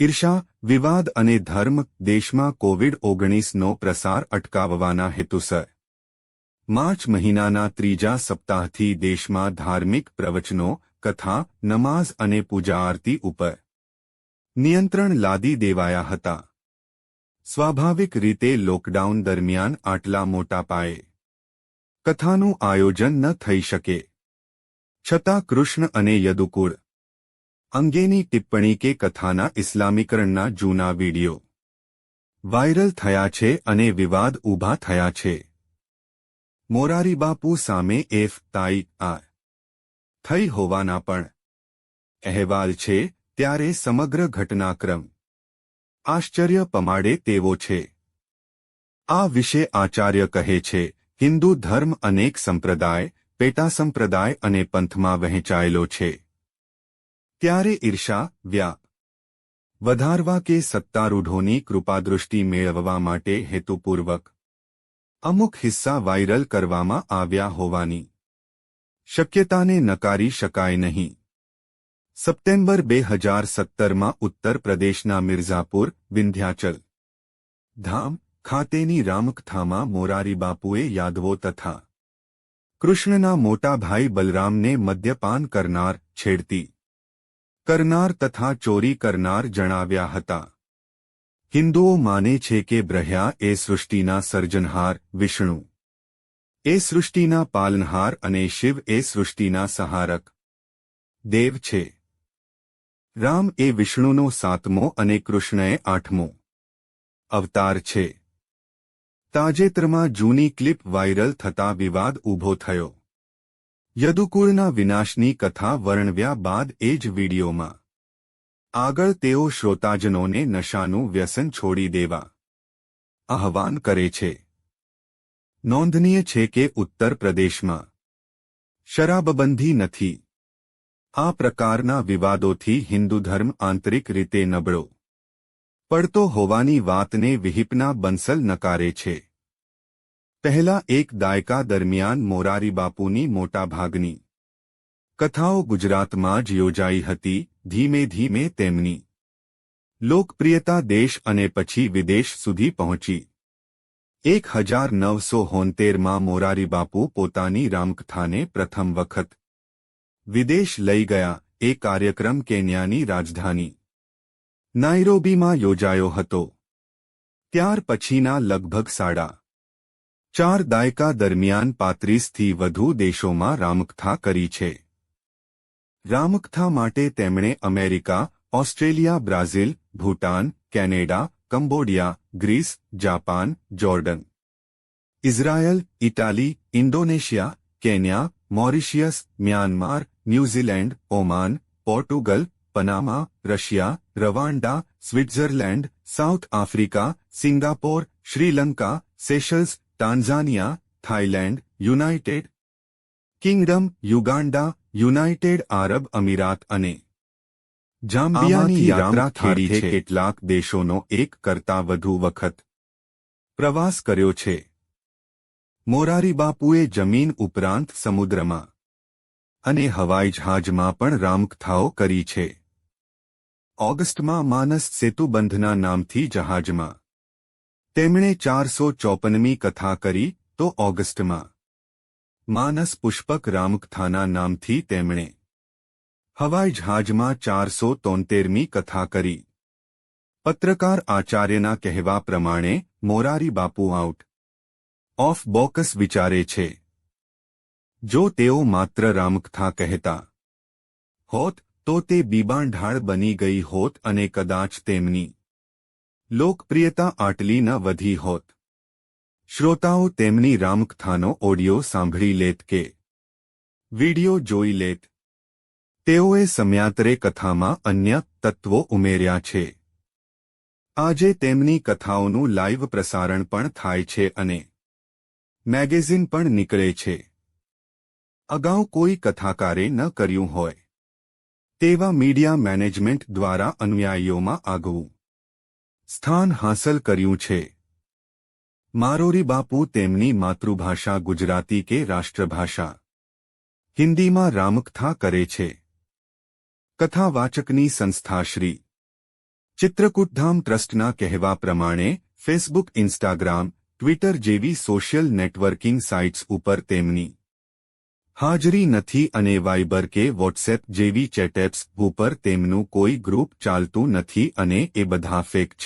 ઈર્ષા, વિવાદ અને ધર્મ દેશમાં કોવિડ ઓગણીસનો પ્રસાર અટકાવવાના હેતુસર. માર્ચ મહિનાના ત્રીજા સપ્તાહથી દેશમાં ધાર્મિક પ્રવચનો, કથા, નમાઝ અને પૂજા આરતી ઉપર. નિયંત્રણ લાદી દેવાયા હતા. સ્વાભાવિક રીતે લોકડાઉન દરમિયાન આટલા મોટા પાયે. કથાનું આયોજન ન થઈ શકે. છતાં કૃષ્ણ અને યદુકુળ અંગેની ટિપ્પણી કે કથાના ઇસ્લામીકરણના જૂના વિડિયો. વાયરલ થયા છે અને વિવાદ ઊભા થયા છે. મોરારીબાપુ સામે એફ તાઈ આ થઈ હોવાના પણ અહેવાલ છે ત્યારે સમગ્ર ઘટનાક્રમ આશ્ચર્ય પમાડે તેવો છે. આ વિશે આચાર્ય કહે છે, હિન્દુ ધર્મ અનેક સંપ્રદાય, પેટા સંપ્રદાય અને પંથમાં વહેંચાયેલો છે. ત્યારે ઈર્ષા વ્યાપ વધારવા કે સત્તારૂઢોની કૃપાદૃષ્ટિ મેળવવા માટે હેતુપૂર્વક અમુક હિસ્સા વાયરલ કરવામાં આવ્યા હોવાની શક્યતાને નકારી શકાય નહીં સપ્ટેમ્બર બે હજાર સત્તરમાં ઉત્તર પ્રદેશના મિર્ઝાપુર વિંધ્યાચલ ધામ ખાતેની રામકથામાં મોરારી બાપુએ યાદવો તથા કૃષ્ણના મોટા ભાઈ બલરામને મદ્યપાન કરનાર છેડતી કરનાર તથા ચોરી કરનાર જણાવ્યા હતા. હિન્દુઓ માને છે કે બ્રહ્યા એ સૃષ્ટિના સર્જનહાર, વિષ્ણુ. એ સૃષ્ટિના પાલનહાર અને શિવ એ સૃષ્ટિના સહારક. દેવ છે. રામ એ વિષ્ણુનો સાતમો અને કૃષ્ણએ આઠમો. અવતાર છે. તાજેતરમાં જૂની ક્લિપ વાયરલ થતા વિવાદ ઊભો થયો. યદુકુળના વિનાશની કથા વર્ણવ્યા બાદ એ જ વિડીયોમાં. આગળ તેઓ શ્રોતાજનોને નશાનું વ્યસન છોડી દેવા આહવાન કરે છે. નોંધનીય છે કે ઉત્તર પ્રદેશમાં શરાબબંધી નથી. આ પ્રકારના વિવાદોથી હિન્દુ ધર્મ આંતરિક રીતે નબળો પડતો હોવાની વાતને વિહિપના બંસલ નકારે છે. પહેલા એક દાયકા દરમિયાન મોરારી બાપુની મોટાભાગની કથાઓ ગુજરાતમાં જ યોજાઈ હતી, ધીમે ધીમે તેમની લોકપ્રિયતા દેશ અને પછી વિદેશ સુધી પહોંચી. એક હજાર નવસો હોંતેરમાં મોરારી બાપુ પોતાની રામકથાને પ્રથમ વખત વિદેશ લઈ ગયા, એ કાર્યક્રમ કેન્યાની રાજધાની નાઇરોબીમાં યોજાયો હતો. ત્યાર પછીના લગભગ સાડા ચાર દાયકા દરમિયાન પાંત્રીસથી વધુ દેશોમાં રામકથા કરી છે. રામકથા માટે તેમણે America, Australia, Brazil, Bhutan, Canada, Cambodia, Greece, Japan, Jordan, Israel, Italy, Indonesia, Kenya, Mauritius, Myanmar, New Zealand, Oman, Portugal, Panama, Russia Rwanda Switzerland, South Africa, Singapore, Sri Lanka, Seychelles Tanzania Thailand United Kingdom Uganda United Arab Emirates અને જામ્બિયાની યાત્રા ખેડી છે. કેટલાક દેશોનો એક કરતા વધુ વખત પ્રવાસ કર્યો છે. મોરારી બાપુએ જમીન ઉપરાંત સમુદ્રમાં અને હવાઈ જહાજમાં પણ રામકથાઓ કરી છે. ઓગસ્ટમાં માનસ સેતુબંધના નામથી જહાજમાં તેમણે ચારસો ચોપનમી કથા કરી તો ઓગસ્ટમાં. માનસ પુષ્પક રામકથાના નામથી તેમણે હવાઈ જહાજમાં ચારસો તોતેરમી કથા કરી. પત્રકાર આચાર્યના કહેવા પ્રમાણે Morari Bapu out. Of box વિચારે છે. જો તેઓ માત્ર રામકથા કહેતા હોત, તો તે બીબાંઢાળ બની ગઈ હોત અને કદાચ તેમની લોકપ્રિયતા આટલી ન વધી હોત. શ્રોતાઓ તેમની રામકથાનો ઓડિયો સાંભળી લેત કે વિડિયો જોઈ લેત. તેઓએ સમયાંતરે કથામાં અન્ય તત્વો ઉમેર્યા છે. આજે તેમની કથાઓનું લાઇવ પ્રસારણ પણ થાય છે અને મેગેઝિન પણ નીકળે છે. અગાઉ કોઈ કથાકારે ન કર્યું હોય. તેવા મીડિયા મેનેજમેન્ટ દ્વારા અનુયાયીઓમાં આગવું સ્થાન હાંસલ કર્યું છે. મારોરી બાપુ તેમની માતૃભાષા ગુજરાતી કે રાષ્ટ્રભાષા. હિન્દીમાં રામકથા કરે છે. કથાવાચકની સંસ્થા શ્રી. ચિત્રકૂટધામ ટ્રસ્ટના કહેવા પ્રમાણે, ફેસબુક, ઇન્સ્ટાગ્રામ, ટ્વિટર જેવી સોશિયલ નેટવર્કિંગ સાઇટ્સ ઉપર તેમની હાજરી નથી અને વાઇબર કે વોટ્સએપ જેવી ચેટ એપ્સ ઉપર તેમનું કોઈ ગ્રુપ ચાલતું નથી અને એ બધા ફેક છે.